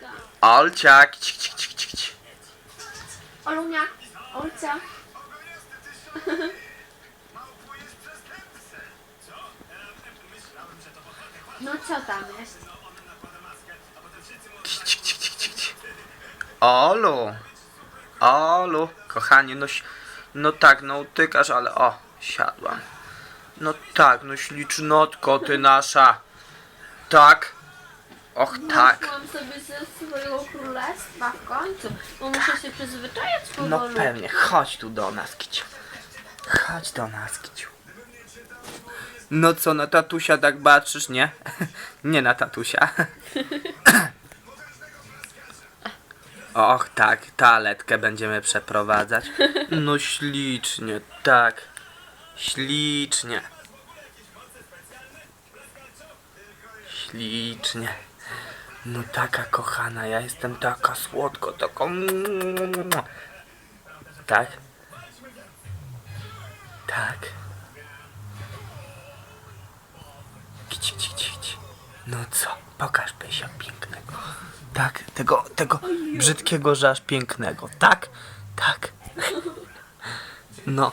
Oleczka. Olcia, kici, kici, kici, kici, kici. Olunia. Olcia. No co tam jest? Kici, kici, kici, kici, kici. Olu, Olu, kochanie, no, no tak, no utykasz, ale o, siadłam. No tak, no ślicznotko ty nasza. Tak. Och tak. Sobie ze swojego królestwa w końcu, bo muszę się przyzwyczaić No pewnie, chodź tu do nas, Kiciu. Chodź do nas, Kiciu. No co, na tatusia tak baczysz, nie? Nie na tatusia. Och tak, taletkę będziemy przeprowadzać. No ślicznie, tak. Ślicznie. Ślicznie. No taka kochana, ja jestem taka słodko, taką... Tak? Tak. No co, pokaż Pysia pięknego. Tak, tego, tego brzydkiego, że pięknego. Tak, tak. No,